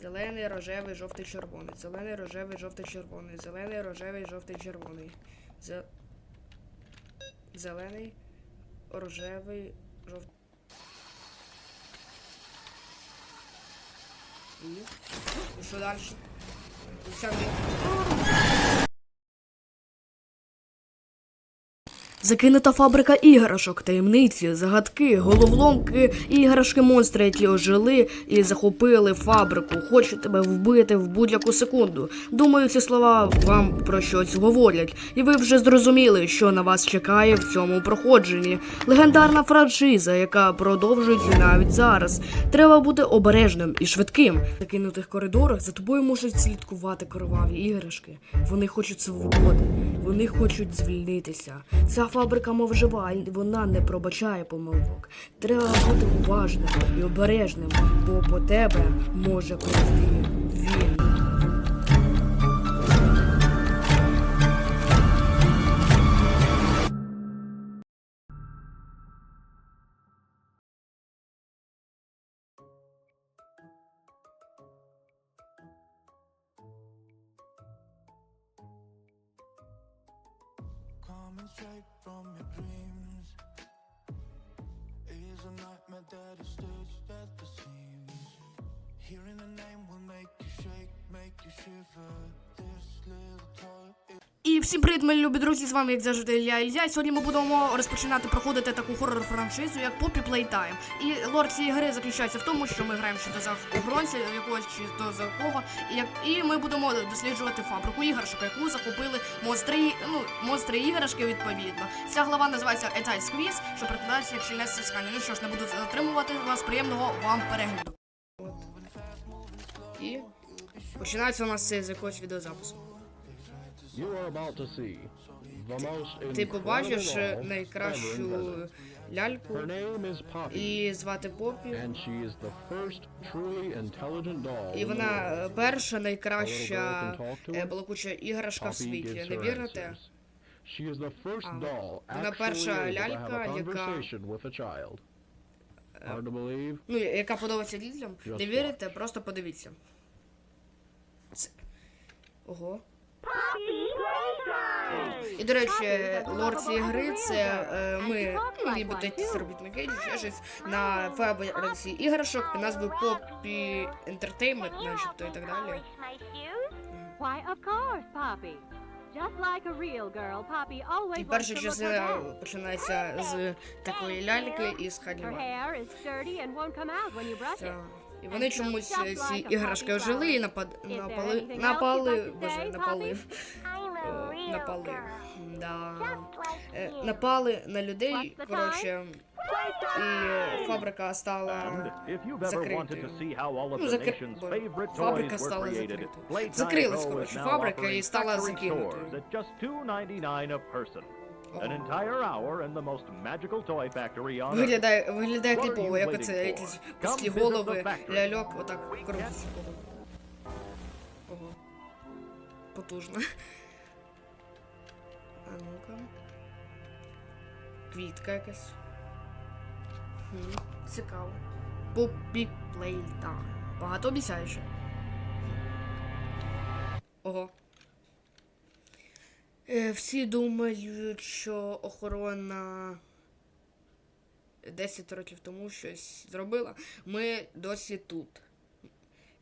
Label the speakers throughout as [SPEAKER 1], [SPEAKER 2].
[SPEAKER 1] Зелений, рожевий, жовтий, червоний. Зелений, рожевий, жовтий, червоний. Зелений, рожевий, жовтий, червоний. Зе... Зелений, рожевий, жовтий. І? Що далі? Закинута фабрика іграшок, таємниці, загадки, головоломки, іграшки монстри, які ожили і захопили фабрику, хочуть тебе вбити в будь-яку секунду. Думаю, ці слова вам про щось говорять, і ви вже зрозуміли, що на вас чекає в цьому проходженні. Легендарна франшиза, яка продовжується навіть зараз. Треба бути обережним і швидким. В закинутих коридорах за тобою можуть слідкувати кроваві іграшки. Вони хочуть свободи, вони хочуть звільнитися. Ця фабрика мов жива, і вона не пробачає помилок. Треба бути уважним і обережним, бо по тебе може прийти він. І всім привіт, мої любі друзі! З вами як завжди Ілля Ілья. І Сьогодні ми будемо розпочинати проходити таку хоррор франшизу, як Poppy Playtime. І лор цієї гри заключається в тому, що ми граємо то за охоронця якогось чи то за кого. І як і ми будемо досліджувати фабрику іграшок, яку захопили монстри, ну монстри іграшки відповідно. Ця глава називається Tight Squeeze, що прикладається як щільне стискання. Ну що ж, не буду затримувати вас. Приємного вам перегляду. Починається у нас це з якогось відеозапису.
[SPEAKER 2] You are about to see the most
[SPEAKER 1] Ти побачиш е, найкращу ляльку, її звати Поппі. І вона е, перша найкраща е, балакуча іграшка в світі. Не вірите? А, вона перша лялька, яка-? Ну, яка подобається дітям. Не вірите, просто подивіться. Ого. І, до речі, лор цієї гри це е, ми, ну, ніби такі заробітники, ще щось на фабриці іграшок під назвою Poppy Entertainment, начебто і так далі.
[SPEAKER 3] Why, of course, Poppy. Just like a real girl, Poppy always
[SPEAKER 1] І
[SPEAKER 3] wants
[SPEAKER 1] перша
[SPEAKER 3] to look her
[SPEAKER 1] частина починається з такої ляльки і з
[SPEAKER 3] Her
[SPEAKER 1] І вони чомусь е, ці іграшки ожили і напад... напали... напали... Боже, напали... Е, напали... Да. Е, Напали на людей, коротше, і е, фабрика стала закритою. Ну,
[SPEAKER 4] favorite
[SPEAKER 1] фабрика стала закритою. Закрилась, коротше, фабрика і стала закинутою.
[SPEAKER 4] Tours at just $2.99 a person. An entire hour in the most magical toy factory on
[SPEAKER 1] Виглядає, виглядає
[SPEAKER 4] you
[SPEAKER 1] як оце якісь пусті голови, ляльок, отак крутиться. Ого. Потужно. А ну-ка. Квітка якась. Хм, цікаво. Poppy Playtime. Багато обіцяюче. Ого. Е, всі думають, що охорона 10 років тому щось зробила. Ми досі тут.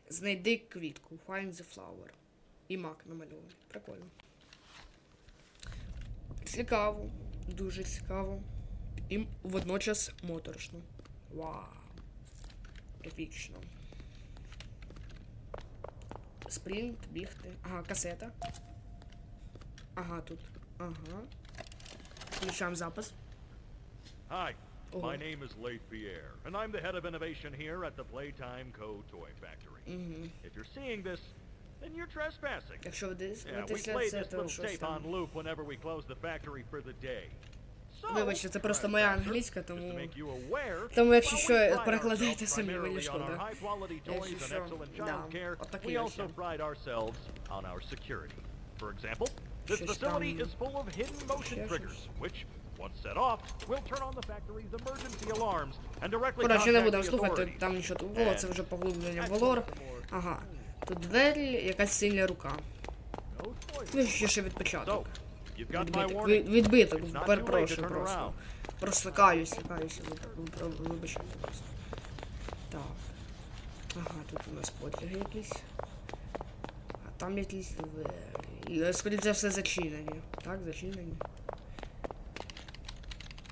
[SPEAKER 1] Знайди квітку. Find the flower. І мак намальований. Прикольно. Цікаво. Дуже цікаво. І водночас моторошно. Вау. Епічно. Спринт, бігти. Ага, касета. Ага, тут. Ага. Включаємо запис.
[SPEAKER 4] Hi,
[SPEAKER 1] Oh.
[SPEAKER 4] my name is Leif Pierre, and I'm the head of innovation here at the Playtime Co. Toy Factory. If you're seeing this, then you're trespassing.
[SPEAKER 1] Якщо ви десь
[SPEAKER 4] Yeah, we
[SPEAKER 1] дивитеся
[SPEAKER 4] play
[SPEAKER 1] це,
[SPEAKER 4] this
[SPEAKER 1] то
[SPEAKER 4] little
[SPEAKER 1] щось
[SPEAKER 4] tape
[SPEAKER 1] там.
[SPEAKER 4] on loop whenever we close the factory for the day. So,
[SPEAKER 1] Вибачте, це просто моя англійська,
[SPEAKER 4] just to
[SPEAKER 1] тому.
[SPEAKER 4] make you aware,
[SPEAKER 1] Тому якщо
[SPEAKER 4] while
[SPEAKER 1] що,
[SPEAKER 4] we pride
[SPEAKER 1] перекладайте
[SPEAKER 4] ourselves
[SPEAKER 1] самі, мені
[SPEAKER 4] primarily on
[SPEAKER 1] шкода.
[SPEAKER 4] our high-quality
[SPEAKER 1] Якщо
[SPEAKER 4] toys and
[SPEAKER 1] що,
[SPEAKER 4] excellent
[SPEAKER 1] да,
[SPEAKER 4] child care,
[SPEAKER 1] отакий
[SPEAKER 4] we
[SPEAKER 1] ось
[SPEAKER 4] also
[SPEAKER 1] я.
[SPEAKER 4] pride ourselves on our security. For example, this
[SPEAKER 1] Щось
[SPEAKER 4] facility is full of hidden motion triggers, which Once set off, we'll turn on the factory's emergency alarms and directly
[SPEAKER 1] Коротше, не
[SPEAKER 4] contact
[SPEAKER 1] будемо
[SPEAKER 4] the
[SPEAKER 1] слухати
[SPEAKER 4] authorities.
[SPEAKER 1] там нічого такого, це вже поглиблення в лор. Ага. Тут двері, якась сильна рука.
[SPEAKER 4] No spoilers.
[SPEAKER 1] Ну, ще ще від
[SPEAKER 4] So,
[SPEAKER 1] початок.
[SPEAKER 4] you've got my
[SPEAKER 1] Відбиток,
[SPEAKER 4] warning.
[SPEAKER 1] відбиток, перепрошую просто. Просто каюся, каюся, ви- ви- вибачайте просто. Так. Ага, тут у нас потяги якісь. А там якісь двері. І, Скоріше за все зачинені. Так, зачинені.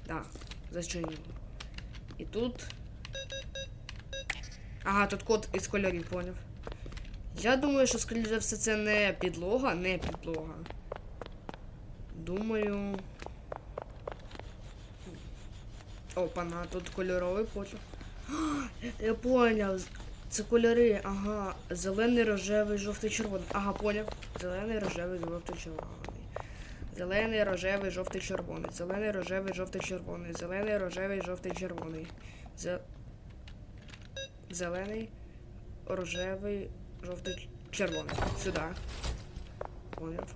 [SPEAKER 1] Так, зачинені. І тут. Ага, тут код із кольорів, поняв. Я думаю, що скоріше за все це не підлога, не підлога. Думаю. Опана, тут кольоровий потяг. Я поняв. Це кольори, ага. Зелений, рожевий, жовтий, червоний. Ага, поняв. Зелений, рожевий, жовтий, червоний. Зелений, рожевий, жовтий, червоний. Зелений, рожевий, жовтий, червоний. Зелений, рожевий, жовтий, червоний. Зелений, рожевий, жовтий, червоний. Сюди. Поняв.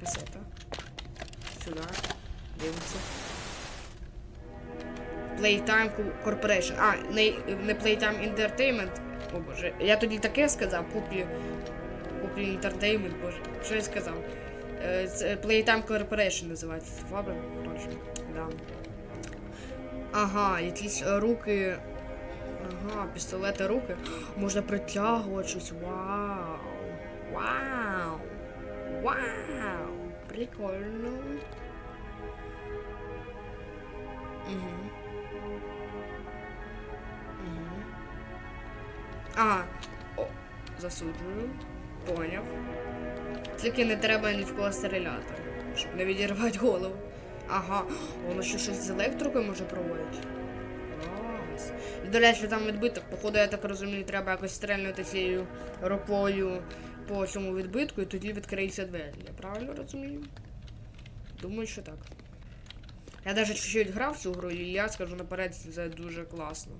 [SPEAKER 1] Касета. Сюди. Дивимося. Playtime Corporation. А, не, не Playtime Entertainment. О боже. Я тоді таке сказав, куплі. Куплі Entertainment, боже. Що я сказав? Е, Playtime Corporation називається. Фабрика, точно. Да. Ага, якісь руки. Ага, пістолети руки. Можна притягувати щось. Вау. Вау. Вау. Прикольно. Угу. Угу. Ага. О, засуджую. Поняв. Тільки не треба ні в кого стріляти, щоб не відірвати голову. Ага, воно ще щось з електрикою може проводити. Клас. До речі, там відбиток. Походу, я так розумію, треба якось стрельнути цією рукою по цьому відбитку, і тоді відкриються двері. Я правильно розумію? Думаю, що так. Я навіть чуть-чуть грав цю гру, і я скажу наперед, це дуже класно.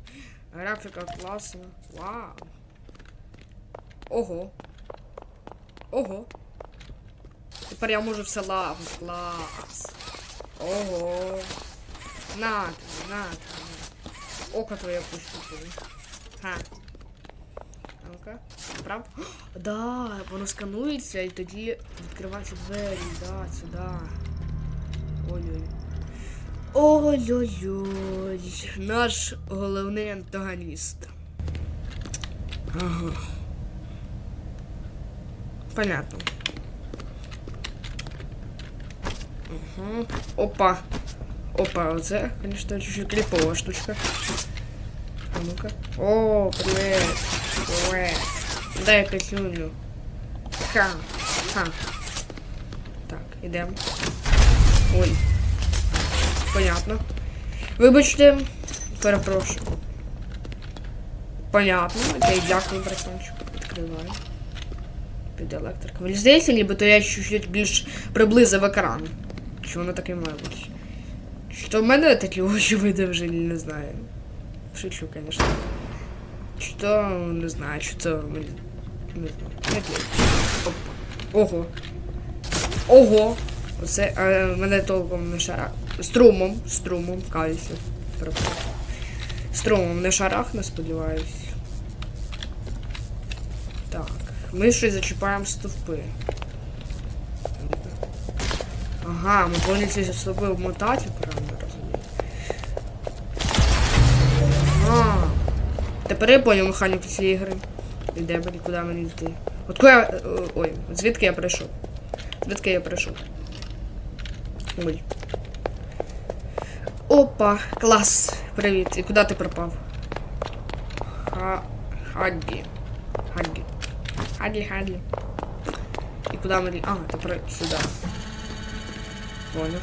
[SPEAKER 1] Графіка класна. Вау. Ого. Ого. Тепер я можу все лаву. Клас. Ого. На тобі, на. Око твоє тобі. Ха. Ну-ка. Прав? Да, воно сканується і тоді відкриваються двері, да, сюди. Ой-ой. Ой-ой-ой. Наш головний антагоніст. Ага. Понятно. Угу. Опа. Опа, оце, конечно, чуть-чуть кліпова штучка. А ну-ка. О, привет. Привет. Дай петлюню. Ха. Ха. Так, ідемо. Ой. Понятно. Вибачте, перепрошую. Понятно. Окей, дякую, братанчик. Відкриваю. Під електрика. Мені здається, нібито я чуть-чуть більш приблизив екран. Чи воно таке має бути? Що в мене такі очі видовжені, не знаю. Шучу, звісно. То, не знаю, чи то мені. Не знаю. Опа. Ого. Ого. Оце е, мене толком не шара. Струмом, струмом, каюся. Струмом не шарахне, сподіваюсь. Так. Ми щось зачіпаємо стовпи. Ага, ми повинні ці стовпи вмотати, правильно розумію. Ага. Тепер я поняв механіку цієї гри. І де мені, куди мені йти. От я. е, Ой, звідки я прийшов? Звідки я прийшов? Ой. Опа, клас. Привіт. І куди ти пропав? Ха... Хадді. Хадді. Хадді, Хадді. І куди мені... А, тепер сюди. Понял.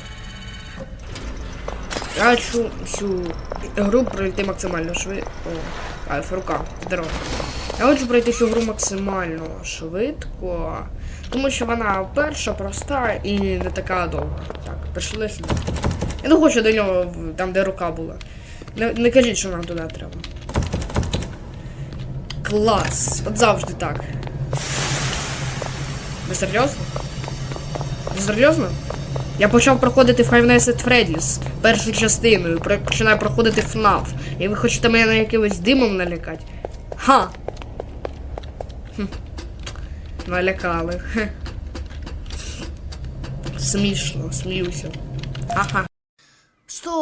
[SPEAKER 1] Я хочу цю гру пройти максимально швидко. О, Альф, рука, здорово. Я хочу пройти цю гру максимально швидко. Тому що вона перша, проста і не така довга. Так, пішли сюди. Я не хочу до нього там, де рука була. Не, не кажіть, що нам туди треба. Клас! От завжди так. Ви серйозно? Ви серйозно? Я почав проходити Five Nights at Freddy's першу частину, і починаю проходити FNAF. І ви хочете мене якимось димом налякати? Ха! Хм. Налякали. Смішно, сміюся. Ага.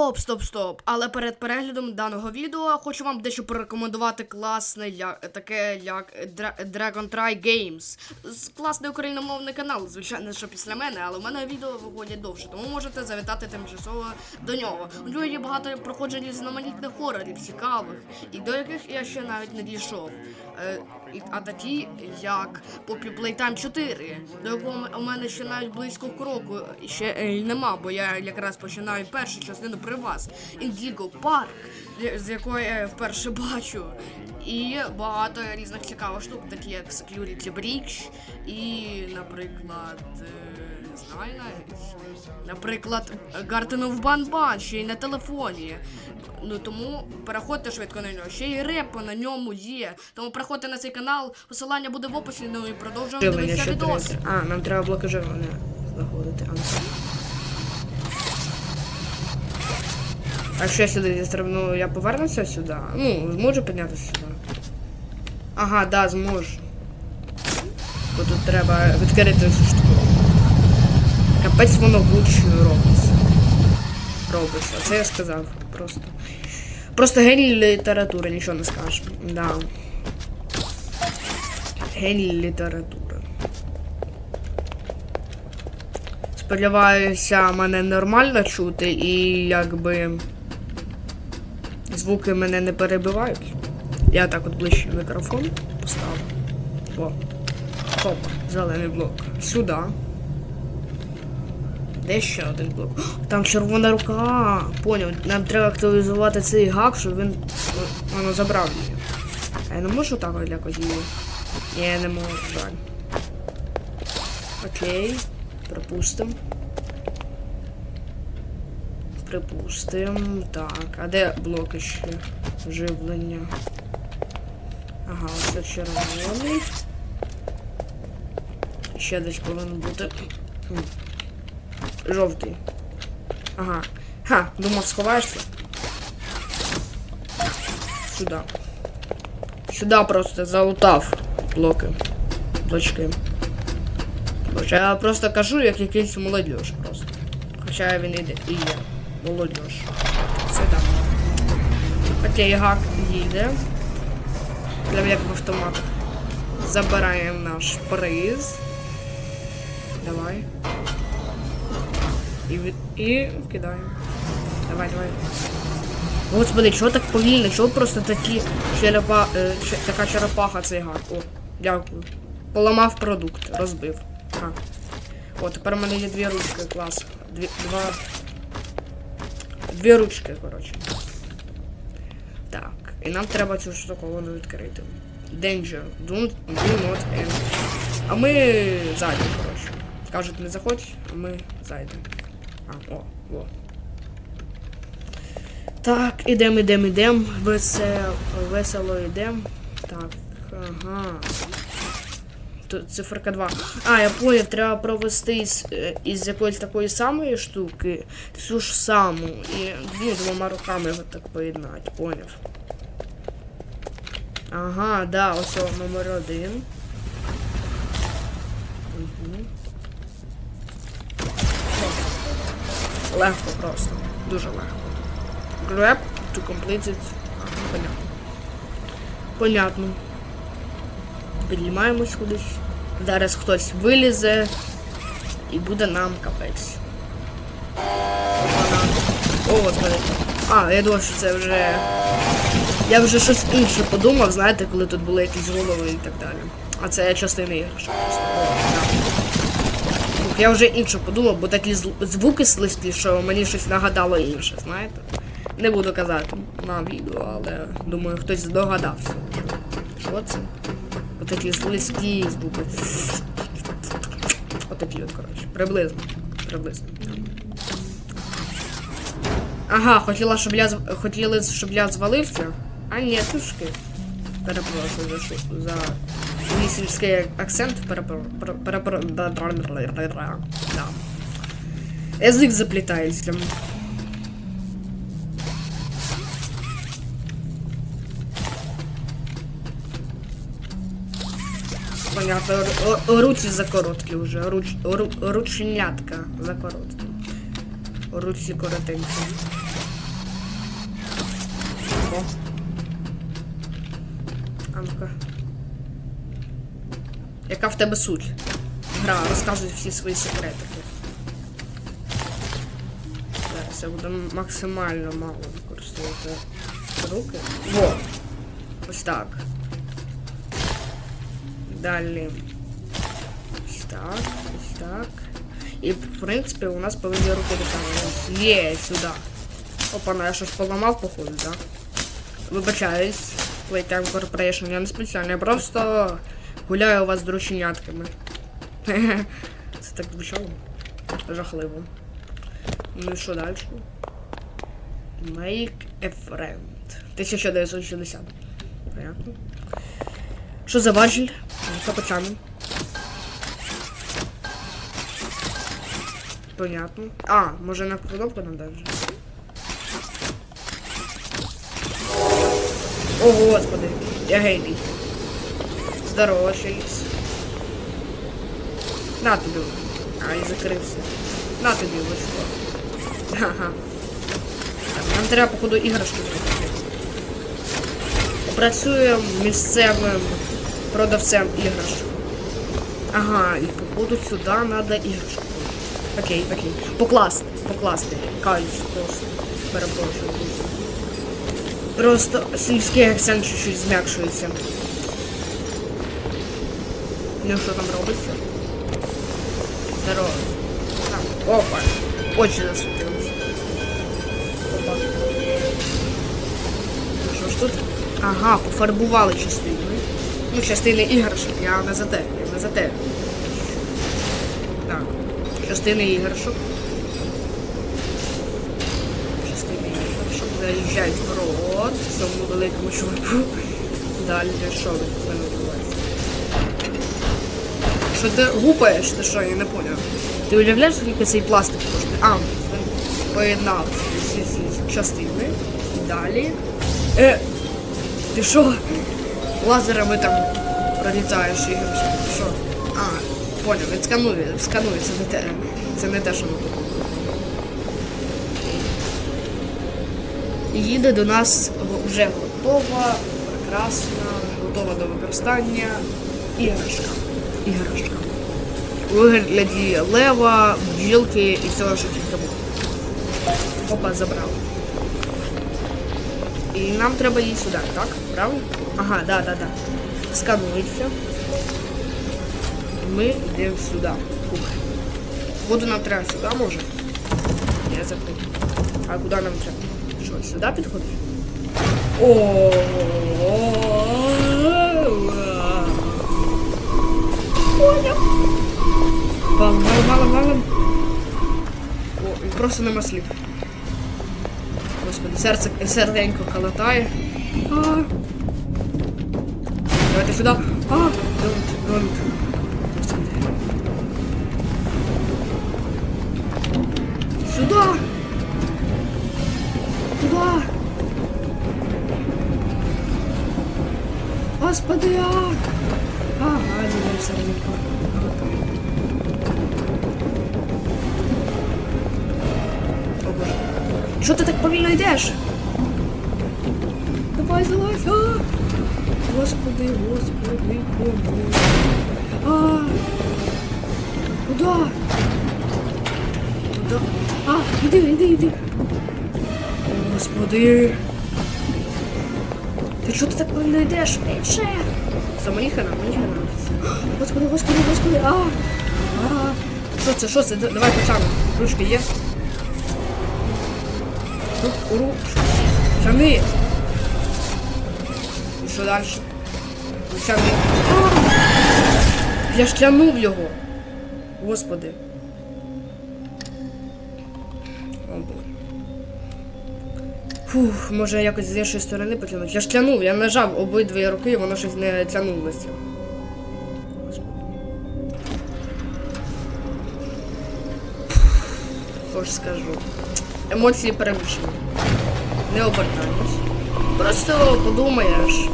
[SPEAKER 1] Стоп, стоп, стоп. Але перед переглядом даного відео хочу вам дещо порекомендувати класне як таке як Dra- Dragon Try Games. Класний україномовний канал, звичайно, що після мене, але в мене відео виходять довше, тому можете завітати тимчасово до нього. У нього є багато проходжень різноманітних хорорів, цікавих, і до яких я ще навіть не дійшов. А такі як Poppy Playtime 4, до якого у мене ще навіть близько кроку ще е, нема, бо я якраз починаю першу частину при вас. Indigo Park, з- якої я вперше бачу. І багато різних цікавих штук, такі як Security Breach і, наприклад, е, знаю навіть. Наприклад, Garden of Banban, ще й на телефоні. Ну тому переходьте швидко на нього. Ще й репо на ньому є. Тому переходьте на цей канал, посилання буде в описі, ну і продовжуємо дивитися відос. А, нам треба блоки живлення знаходити. А що я сюди стрибну, я повернуся сюди? Ну, зможу піднятися сюди. Ага, да, зможу. Бо тут треба відкрити цю штуку. Капець воно гучно робиться. Робиться. Це я сказав. Просто. Просто геній літератури, нічого не скажеш. Да. Геній літератури. Сподіваюся, мене нормально чути і якби звуки мене не перебивають. Я так от ближче мікрофон поставлю. О. Хоп, зелений блок. Сюди. Де ще один блок? Там червона рука. Поняв. Нам треба актуалізувати цей гак, щоб він воно забрав її. А я не можу так якось її. Я не можу, жаль. Окей. Припустим. Припустим. Так, а де блоки ще? Живлення. Ага, оце червоний. Ще десь повинен бути. Жовтий. Ага. Ха, думав, сховаєшся. Сюди. Сюди просто залутав блоки. Блочки. Боже, я просто кажу, як якийсь молодіж просто. Хоча він іде і є. Молодіж. Сюди. Окей, гак їде. Прям як в автоматах. Забираємо наш приз. Давай. І, від... і кидаємо. Давай, давай. Господи, чого так повільно? Чого просто такі черепа... е, че- така черепаха цей гак? О, дякую. Поламав продукт, розбив. А. О, тепер у мене є дві ручки, клас. Дві, два. Дві ручки, коротше. Так, і нам треба цю штуковину відкрити. Danger. Do, do not enter. А ми зайдемо, коротше. Кажуть, не заходь, а ми зайдемо. А, о, о. Так, ідемо, ідемо, ідемо. Весело, весело йдемо. Так, ага. Тут циферка 2. А, я поняв, треба провести із, е, із якоїсь такої самої штуки цю ж саму. І ну, двома руками його так поєднати, поняв. Ага, да, ось номер один. Легко просто. Дуже легко. Grab to complete it. Понятно. Понятно. Піднімаємось кудись. Зараз хтось вилізе і буде нам капець. О, господи. А, я думав, що це вже. Я вже щось інше подумав, знаєте, коли тут були якісь голови і так далі. А це частина іграшок. просто. Я вже інше подумав, бо такі звуки слизькі, що мені щось нагадало інше, знаєте? Не буду казати на відео, але думаю, хтось здогадався. Що це? Отакі слизькі звуки. Отакі от, коротше. Приблизно. Приблизно. Ага, хотіла, щоб я хотіли, щоб я звалився. А ні, тушки. Перепрошую за за мій акцент. Да. Язик заплітається. Понятно, ру- ру- руці закороткі вже. Руч, ру, рученятка закороткі. Руці коротенькі. О. А ну-ка. Яка в тебе суть? Гра, розказуй всі свої секретики. Зараз я буду максимально мало використовувати руки. Во! Ось так. Далі. Ось так, ось так. І, в принципі, у нас повинні руки літати. Є, сюди. Опа, ну я щось поламав, походу, так? Вибачаюсь, Playtime Corporation, я не спеціально, я просто гуляю у вас з друченятками. Це так звучало? Жахливо. Ну і що далі? Make a friend. 1960. Понятно. Що за важіль? Що почаємо? Понятно. А, може на кнопку нам далі? О, господи, я гейний. Здорово, На тобі. А, і закрився. На тобі, вийшло. Ага. Нам треба, походу, іграшки зробити. Працюємо місцевим продавцем іграшок. Ага, і походу сюди треба іграшку. Окей, окей. Покласти, покласти. Каюсь просто. Перепрошую. Просто сільський акцент чуть-чуть зм'якшується. Ну що там робиться? Здорово. А, опа. Очі засвітилися. Опа. Ну що ж тут? Ага, пофарбували частини. Ну, частини іграшок, я не за те, я не за те. Так. Частини іграшок. Частини іграшок. Заїжджають в рот цьому великому чуваку. Далі що ви відбувається? Що ти гупаєш, ти що, я не поняв. Ти уявляєш, скільки цей пластик коштує? А, поєднав всі ці частини. Далі. Е, ти що? Лазерами там пролітаєш і що? А, поняв, він сканує, сканує, це не те. Це не те, що ми тут. Їде до нас вже готова, прекрасна, готова до використання іграшка. Іграшка. Вигляді лева, бджілки і всього, що тільки було. Опа, забрав. І нам треба її сюди, так? Правильно? Ага, да, да, да. Сканується. Ми йдемо сюди. Фух. Воду нам треба сюди, може? Я закрив. А куди нам треба? Що, сюди підходить? О. Поняв. Валом, валом, валом, валом. О, і просто нема слів. Господи, серце, серденько калатає. А. Давайте сюди. А, don't, don't. Господи. Сюда! Туда! Господи, а! Ага, не серденько. О боже. Що ти так повільно йдеш? Давай, залазь! Господи, господи, помилуй. А! Куда? Куда? А, іди, іди, іди. Господи. Ти що ти так повільно йдеш? Швидше. Це мені хана, мені хана. Господи, господи, господи, а! А! Що це, що це? Давай почаємо. Ручки є? Рук, рук. І що далі? Ну, Я ж тянув його. Господи. Фух, може якось з іншої сторони потягнути. Я ж тянув, я нажав обидві руки, і воно щось не тягнулося. Господи. також скажу. Емоції перемішані. Не обертаємось. Просто подумаєш.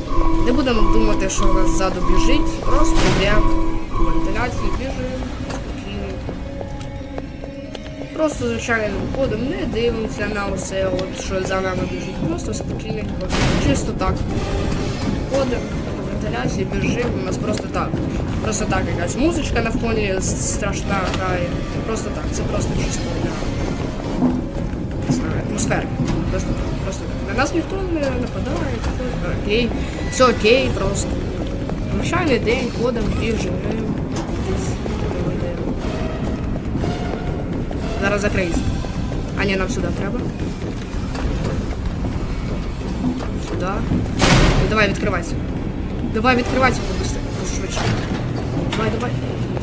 [SPEAKER 1] Не будемо думати, що нас ззаду біжить. Просто в вентиляції, біжимо, Просто звичайним ходом не дивимося на усе, от, що за нами біжить. Просто спокійненько. Чисто так. Ходимо вентиляції, біжимо, у нас просто так. Просто так якась музичка на фоні страшна грає. Просто так, це просто чисто для знаю. Просто, так, просто так. На нас ніхто не нападає, окей. Все окей, просто. Звичайний день, ходимо, біжимо, Зараз закриється. А ні, нам сюди треба. Сюди. Ну, давай, відкривайся. Давай, відкривайся побыстрее. Пошвидше. Давай, давай.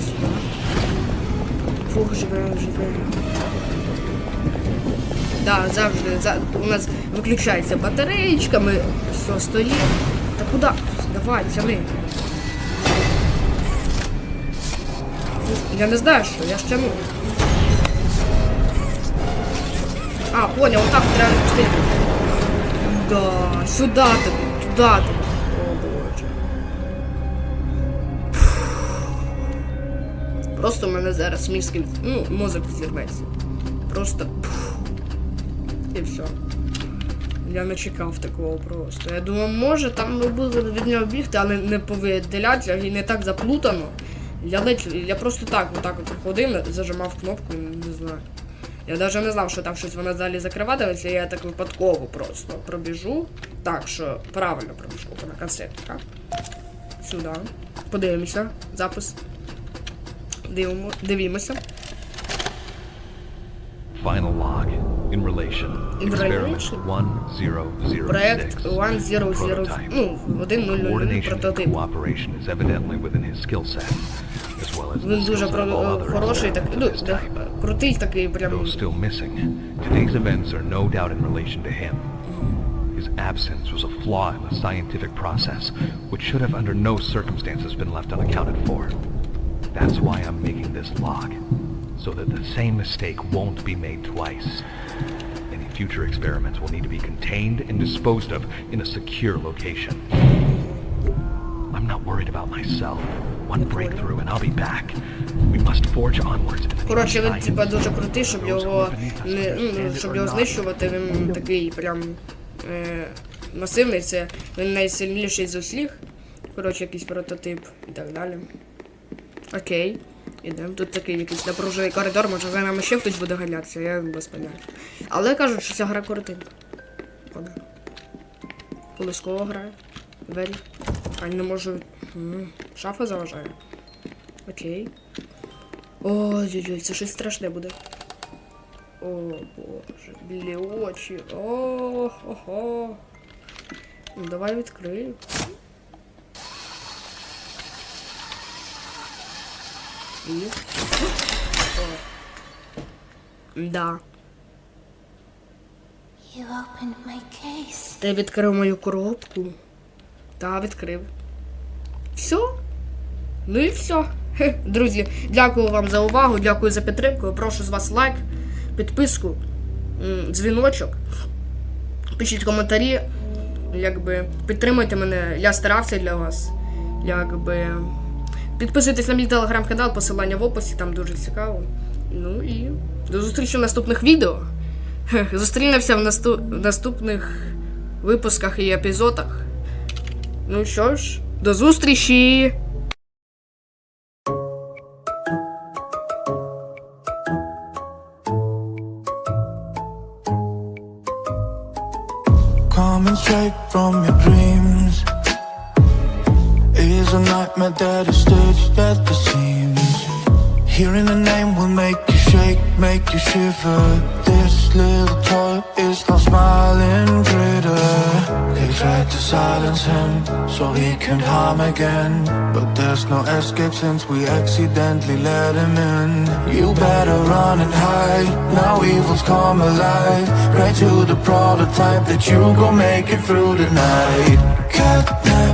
[SPEAKER 1] Сюди. Фух, живемо, живемо. Да, завжди. За... У нас виключається батареєчка, ми все стоїмо. Та куди? Давай, тяни. Я не знаю, що, я ж тяну. А, понял, вот так треба пустити. Да, сюда тобі, туди тобі. О, боже. Просто в мене зараз мізки, ну, мозок зірветься. Просто. пф. І все. Я не чекав такого просто. Я думав, може там ми будемо від нього бігти, але не по і не так заплутано. Я ледь, я просто так, отак от ходив, зажимав кнопку, не знаю. Я навіть не знав, що там щось вона далі закриватиметься, я так випадково просто пробіжу. Так, що правильно пробіжу на концепт, Сюди. Подивимося. Запис. Дивимо, дивімося.
[SPEAKER 5] Final log in relation.
[SPEAKER 1] In relation?
[SPEAKER 5] 1006.
[SPEAKER 1] Проект 1000,
[SPEAKER 5] Prototype.
[SPEAKER 1] ну, 1000 прототип.
[SPEAKER 5] cooperation is evidently within his skill set, as well as the
[SPEAKER 1] Він дуже
[SPEAKER 5] skills
[SPEAKER 1] про,
[SPEAKER 5] of all other
[SPEAKER 1] хороший, так,
[SPEAKER 5] experiments
[SPEAKER 1] ну,
[SPEAKER 5] of this
[SPEAKER 1] да,
[SPEAKER 5] type.
[SPEAKER 1] крутий такий прям.
[SPEAKER 5] Though still missing, today's events are no doubt in relation to him. His absence was a flaw in the scientific process, which should have under no circumstances been left unaccounted for. That's why I'm making this log, so that the same mistake won't be made twice. Any future experiments will need to be contained and disposed of in a secure location. I'm not worried about myself. One breakthrough and I'll be back. We must forge onwards.
[SPEAKER 1] Коротше, він типа дуже крутий, щоб його не, ну, щоб його знищувати, він такий прям е, масивний, це він найсильніший з усіх. Коротше, якийсь прототип і так далі. Окей. Ідемо. Тут такий якийсь напружений коридор, може за нами ще хтось буде ганятися, я без поняття. Але кажуть, що ця гра коротенька. Правда. Колискова грає. Двері. А не можу. Шафа заважає. Окей. Ой-ой-ой, це щось страшне буде. О, боже, білі очі. О-хо-хо. Ну, давай відкрию. І. О. Да.
[SPEAKER 6] You opened my case.
[SPEAKER 1] Ти відкрив мою коробку. Та, відкрив. Все? Ну і все. Друзі, дякую вам за увагу, дякую за підтримку. Прошу з вас лайк, підписку, дзвіночок. Пишіть коментарі. Якби підтримуйте мене, я старався для вас. Якби. Підписуйтесь на мій телеграм-канал, посилання в описі, там дуже цікаво. Ну і до зустрічі в наступних відео. Зустрінемося в, насту... в наступних випусках і епізодах. Ну що ж, до зустрічі!
[SPEAKER 7] Can harm again. But there's no escape since we accidentally let him in. You better run and hide, now evil's come alive. Pray to the prototype that you gon' make it through the night. Catnap